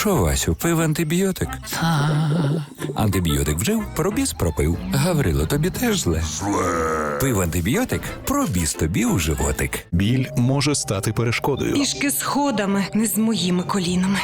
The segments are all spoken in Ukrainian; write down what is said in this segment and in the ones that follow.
Що, Васю, пив антибіотик? Антибіотик вжив, пробіз пропив. Гаврило, тобі теж зле. Пив антибіотик, пробіз тобі у животик. Біль може стати перешкодою. Пішки сходами, не з моїми колінами.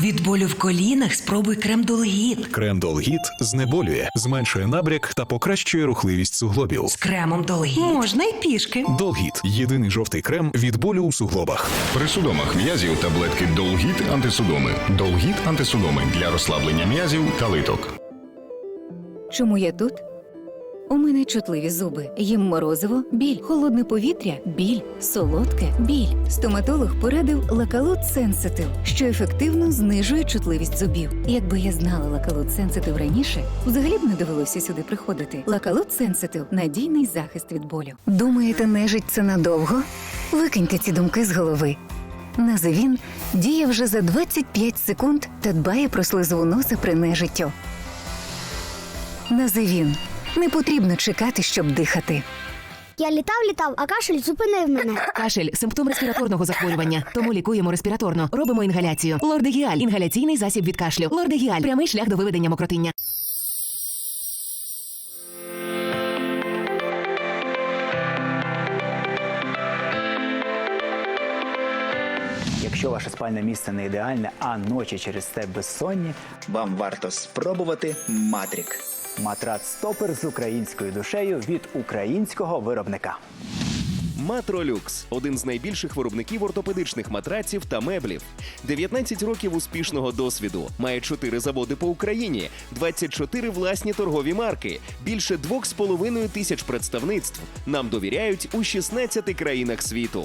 Від болю в колінах спробуй крем Долгіт. Крем Долгіт знеболює, зменшує набряк та покращує рухливість суглобів. З кремом Долгіт. Можна й пішки. Долгіт єдиний жовтий крем від болю у суглобах. При судомах м'язів таблетки Долгіт антисудоми. Долгіт антисудоми для розслаблення м'язів та литок. Чому я тут? У мене чутливі зуби. Їм морозиво, біль, холодне повітря, біль, солодке, біль. Стоматолог порадив лакалут Сенситив, що ефективно знижує чутливість зубів. Якби я знала лакалут Сенситив раніше, взагалі б не довелося сюди приходити. Лакалут Сенситив надійний захист від болю. Думаєте, нежить це надовго? Викиньте ці думки з голови. Називін діє вже за 25 секунд та дбає про слизову носа при нежиттю. Називін. Не потрібно чекати, щоб дихати. Я літав, літав, а кашель зупинив мене. Кашель симптом респіраторного захворювання. Тому лікуємо респіраторно. Робимо інгаляцію. Лордегіаль інгаляційний засіб від кашлю. Лордегіаль прямий шлях до виведення мокротиння. Якщо ваше спальне місце не ідеальне, а ночі через це безсонні, Вам варто спробувати Матрік. Матрац стопер з українською душею від українського виробника. Матролюкс один з найбільших виробників ортопедичних матраців та меблів. 19 років успішного досвіду. Має 4 заводи по Україні, 24 власні торгові марки, більше 2,5 тисяч представництв. Нам довіряють у 16 країнах світу.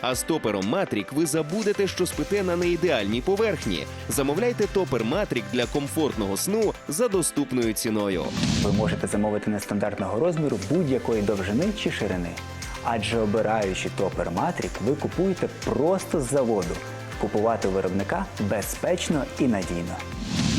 А з топером Матрік ви забудете, що спите на неідеальній поверхні. Замовляйте топер Матрік для комфортного сну за доступною ціною. Ви можете замовити нестандартного розміру будь-якої довжини чи ширини. Адже обираючи топер Матрік, ви купуєте просто з заводу. Купувати виробника безпечно і надійно.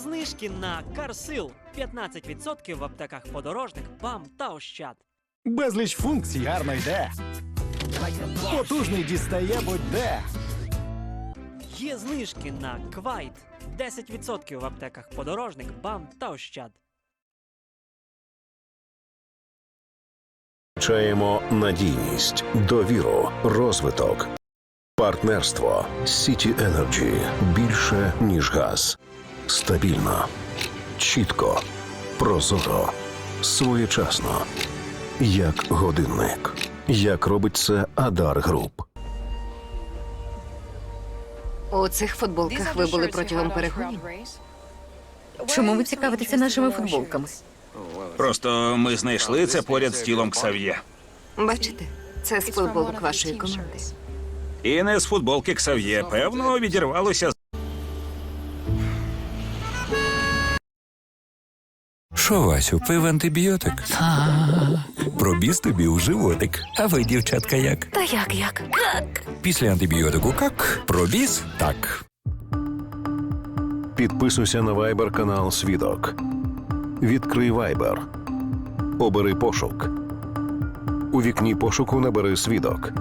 Знижки на Карсил 15% в аптеках подорожник, БАМ та Ощад. Безліч функцій гарно йде. Потужний дістає будь-де. Є знижки на Квайт 10% в аптеках подорожник, БАМ та Ощад. Чаємо надійність, довіру, розвиток, партнерство City Energy більше ніж газ. Стабільно, чітко, прозоро, своєчасно, як годинник. Як робить це Адар Груп. У цих футболках ви були протягом перегонів? Чому ви цікавитеся нашими футболками? Просто ми знайшли це поряд з тілом Ксав'є. Бачите, це з футболок вашої команди. І не з футболки Ксав'є. Певно, відірвалося. Що, Васю, пив антибіотик? Пробіз тобі у животик. А ви, дівчатка, як? Та як як? Після антибіотику как? Пробіз так. Підписуйся на Viber канал Свідок. Відкрий Viber. Обери пошук. У вікні пошуку набери свідок.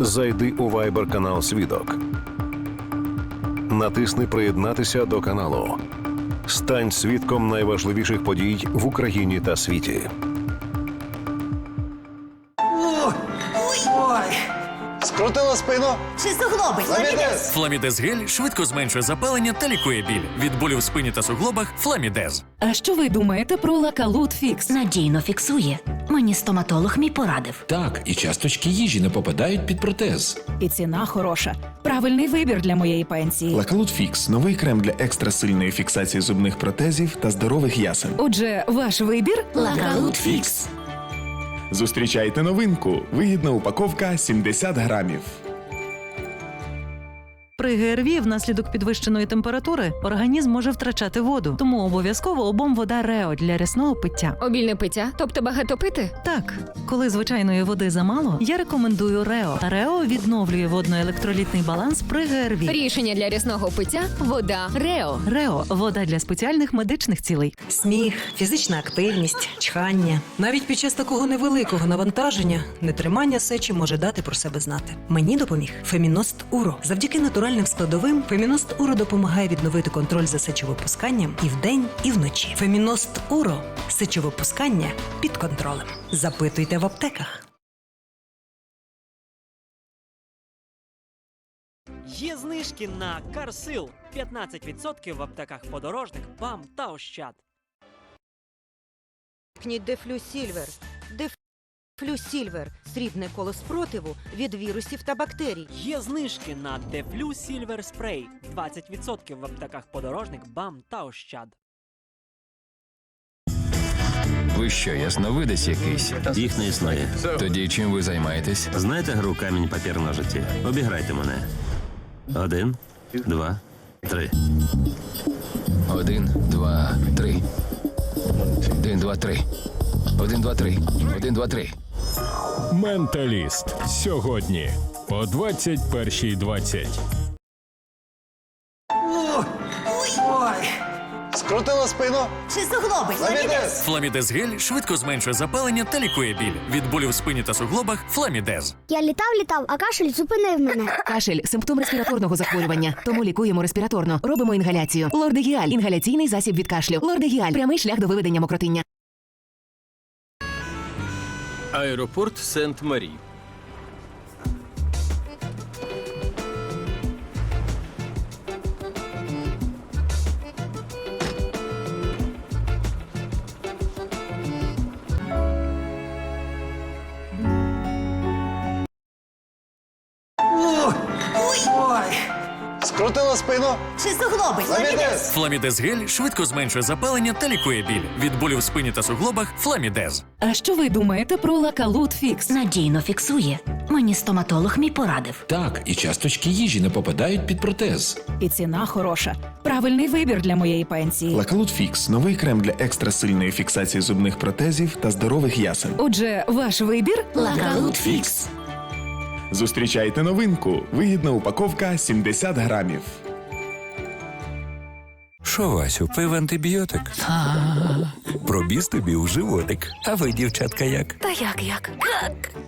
Зайди у Viber канал Свідок. Натисни Приєднатися до каналу. Стань свідком найважливіших подій в Україні та світі. Скрутила спину. Чи суглоби? Фламідез. Фламідез гель швидко зменшує запалення та лікує біль. Від болю в спині та суглобах фламідез. А що ви думаєте про лакалут фікс? Надійно фіксує. Мені стоматолог мій порадив. Так, і часточки їжі не попадають під протез. І ціна хороша. Правильний вибір для моєї пенсії. Лакалут Фікс новий крем для екстрасильної фіксації зубних протезів та здорових ясен. Отже, ваш вибір Лакалут фікс. Зустрічайте новинку. Вигідна упаковка 70 грамів. При ГРВІ внаслідок підвищеної температури організм може втрачати воду, тому обов'язково обом вода Рео для рясного пиття. Обільне пиття, тобто багато пити? Так, коли звичайної води замало, я рекомендую Рео. Рео відновлює водно-електролітний баланс при ГРВІ. Рішення для рясного пиття вода Рео. Рео вода для спеціальних медичних цілей. Сміх, фізична активність, чхання. Навіть під час такого невеликого навантаження нетримання сечі може дати про себе знати. Мені допоміг Феміност Уро. Завдяки натуральним складовим Феміност Уро допомагає відновити контроль за сечовипусканням і вдень, і вночі. Феміност Уро сечовипускання під контролем. Запитуйте в аптеках. Є знижки на Карсил 15% в аптеках подорожник, БАМ та Ощад. Дефлю Сільвер. Дефлю Сільвер срібне коло спротиву від вірусів та бактерій. Є знижки на Дефлю Сільвер Спрей 20% в аптеках подорожник, БАМ та Ощад. Ви що, ясновидець якийсь? Їх не існує. Тоді чим ви займаєтесь? Знаєте гру камінь папір ножиці? Обіграйте мене. Один, два, три. Один, два, три. Один, два, три. Один, два, три. Один, два, три. Менталіст. Сьогодні о 21.20. Скрутило спину. Чи суглоби? Фламідез. Фламідез гель швидко зменшує запалення та лікує біль. Від болю в спині та суглобах Фламідез. Я літав, літав, а кашель зупинив мене. Кашель симптом респіраторного захворювання, тому лікуємо респіраторно. Робимо інгаляцію. Лордегіаль інгаляційний засіб від кашлю. Лордегіаль прямий шлях до виведення мокротиння. Аеропорт Сент-Марі. Скрутило спину. Чи суглоби? Фламідез. Фламідез гель швидко зменшує запалення та лікує біль. Від болю в спині та суглобах Фламідез. А що ви думаєте про лакалут фікс? Надійно фіксує. Мені стоматолог мій порадив. Так, і часточки їжі не попадають під протез. І ціна хороша. Правильний вибір для моєї пенсії. Лакалут Фікс новий крем для екстрасильної фіксації зубних протезів та здорових ясен. Отже, ваш вибір Лакалут фікс. Зустрічайте новинку. Вигідна упаковка 70 грамів. Що, Васю, пив антибіотик? Пробіз тобі у животик. А ви, дівчатка, як? Та як як?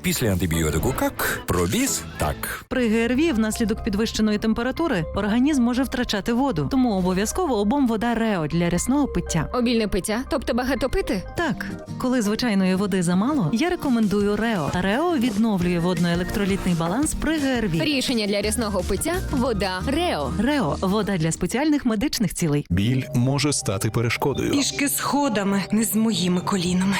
Після антибіотику как? Пробіз так. При ГРВІ внаслідок підвищеної температури організм може втрачати воду, тому обов'язково обом вода Рео для рясного пиття. Обільне пиття, тобто багато пити? Так, коли звичайної води замало, я рекомендую Рео. Рео відновлює водно-електролітний баланс при ГРВІ. Рішення для рясного пиття вода Рео. Рео вода для спеціальних медичних цілей. Біль може стати перешкодою. Пішки сходами, не з моїми колінами.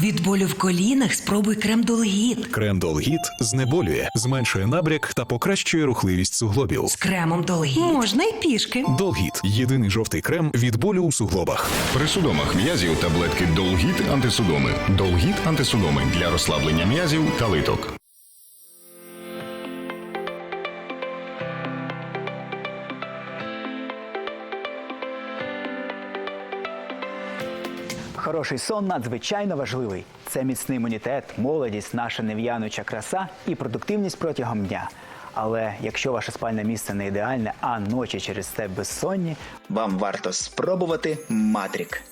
Від болю в колінах спробуй крем Долгіт. Крем Долгіт знеболює, зменшує набряк та покращує рухливість суглобів. З кремом Долгіт. Можна й пішки. Долгіт єдиний жовтий крем від болю у суглобах. При судомах м'язів таблетки Долгіт антисудоми. Долгіт антисудоми для розслаблення м'язів та литок. Хороший сон надзвичайно важливий. Це міцний імунітет, молодість, наша нев'януча краса і продуктивність протягом дня. Але якщо ваше спальне місце не ідеальне, а ночі через це безсонні, Вам варто спробувати Матрік.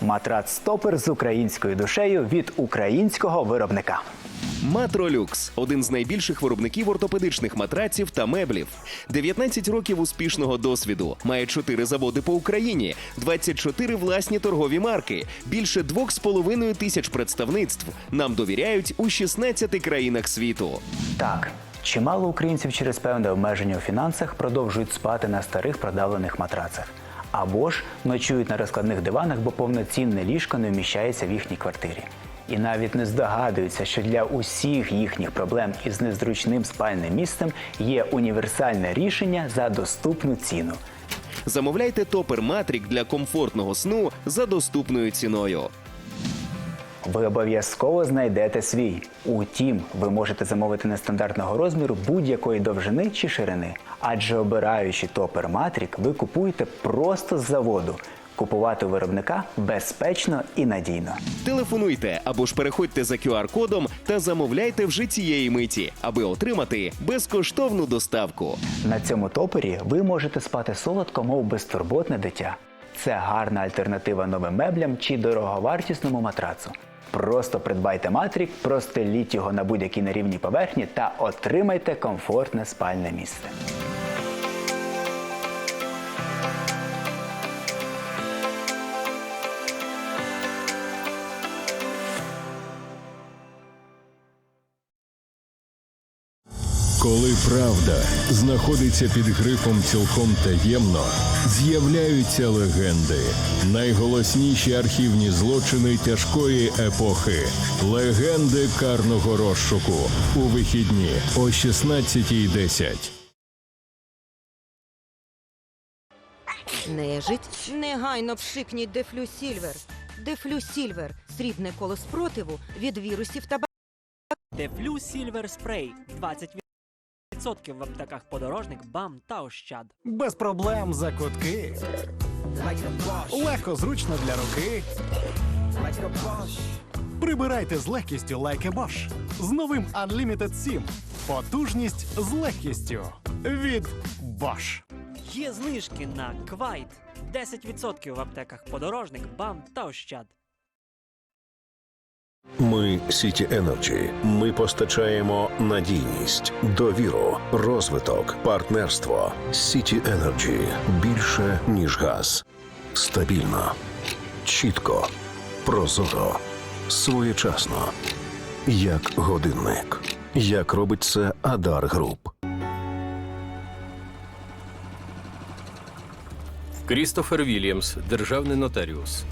матрац стопер з українською душею від українського виробника. Матролюкс один з найбільших виробників ортопедичних матраців та меблів. 19 років успішного досвіду. Має 4 заводи по Україні, 24 власні торгові марки, більше 2,5 тисяч представництв. Нам довіряють у 16 країнах світу. Так, чимало українців через певне обмеження у фінансах продовжують спати на старих продавлених матрацах. Або ж ночують на розкладних диванах, бо повноцінне ліжко не вміщається в їхній квартирі. І навіть не здогадуються, що для усіх їхніх проблем із незручним спальним місцем є універсальне рішення за доступну ціну. Замовляйте топер Матрік для комфортного сну за доступною ціною. Ви обов'язково знайдете свій. Утім, ви можете замовити нестандартного розміру будь-якої довжини чи ширини. Адже обираючи топер Матрік, ви купуєте просто з заводу. Купувати у виробника безпечно і надійно. Телефонуйте або ж переходьте за QR-кодом та замовляйте вже цієї миті, аби отримати безкоштовну доставку. На цьому топері ви можете спати солодко, мов безтурботне дитя. Це гарна альтернатива новим меблям чи дороговартісному матрацу. Просто придбайте матрік, простеліть його на будь-якій нерівній поверхні та отримайте комфортне спальне місце. Правда знаходиться під грифом цілком таємно, з'являються легенди, найголосніші архівні злочини тяжкої епохи, легенди карного розшуку. У вихідні о 16.10. Нежить, негайно пшикніть Дефлю Сільвер. Дефлю Сільвер срібне коло спротиву від вірусів та Дефлю Сільвер Спрей. 20% в аптеках подорожник, бам та ощад. Без проблем за кутки. Легко зручно для руки. Прибирайте з легкістю like a Bosch. З новим Unlimited 7. Потужність з легкістю. Від Bosch. Є знижки на Квайт 10% в аптеках подорожник, бам та ощад. Ми Сіті Енерджі. Ми постачаємо надійність, довіру, розвиток, партнерство. Сіті Енерджі більше ніж газ. Стабільно, чітко, прозоро, своєчасно. Як годинник. Як робить це Адар Груп. Крістофер Вільямс, державний нотаріус.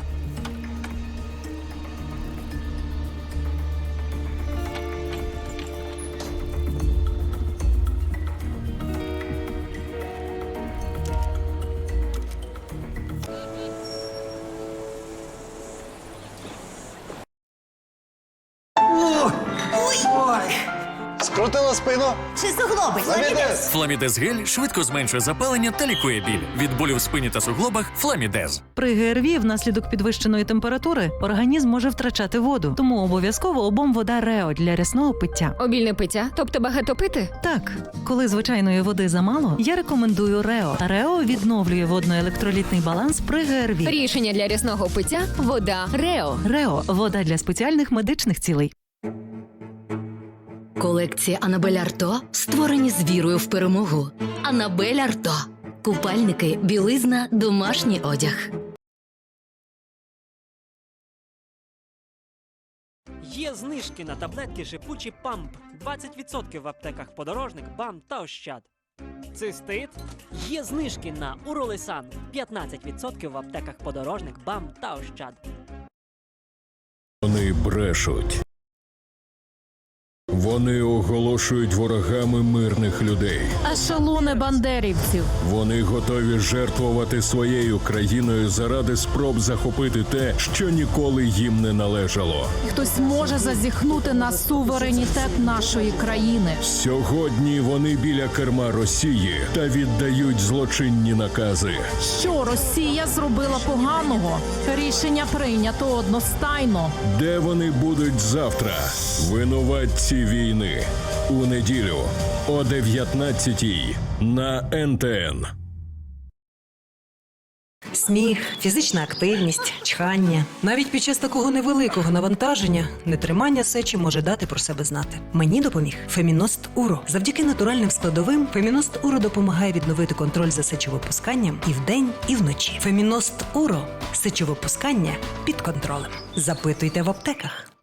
Скрутила спину. Чи суглоби? Фламідез. Фламідез гель швидко зменшує запалення та лікує біль. Від болю в спині та суглобах Фламідез. При ГРВІ внаслідок підвищеної температури організм може втрачати воду, тому обов'язково обом вода Рео для рясного пиття. Обільне пиття, тобто багато пити? Так, коли звичайної води замало, я рекомендую Рео. Рео відновлює водно-електролітний баланс при ГРВІ. Рішення для рясного пиття вода Рео. Рео вода для спеціальних медичних цілей. Колекція Анабель Арто створені з вірою в перемогу. Анабель Арто. Купальники, білизна, домашній одяг. Є знижки на таблетки шипучі памп 20% в аптеках подорожник, бам та ощад. Цистит. Є знижки на Уролисан 15% в аптеках подорожник, бам та ощад. Вони брешуть. Вони оголошують ворогами мирних людей. Ешелони бандерівців. Вони готові жертвувати своєю країною заради спроб захопити те, що ніколи їм не належало. Хтось може зазіхнути на суверенітет нашої країни. Сьогодні вони біля керма Росії та віддають злочинні накази. Що Росія зробила поганого? Рішення прийнято одностайно. Де вони будуть завтра? Винуватці війни у неділю о 19-й на НТН. Сміх, фізична активність, чхання. Навіть під час такого невеликого навантаження нетримання сечі може дати про себе знати. Мені допоміг Феміност Уро. Завдяки натуральним складовим Феміност Уро допомагає відновити контроль за сечовипусканням і вдень, і вночі. Феміност Уро сечовипускання під контролем. Запитуйте в аптеках.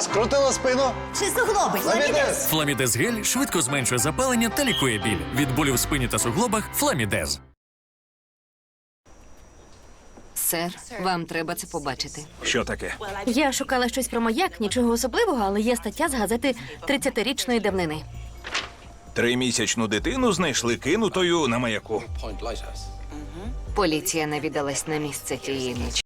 Скрутила спину. Чи суглоби? Фламідез. Фламідез гель швидко зменшує запалення та лікує біль. Від болю в спині та суглобах Фламідез. Сер, вам треба це побачити. Що таке? Я шукала щось про маяк, нічого особливого, але є стаття з газети 30-річної давнини. Тримісячну дитину знайшли кинутою на маяку. Поліція навідалась на місце тієї ночі.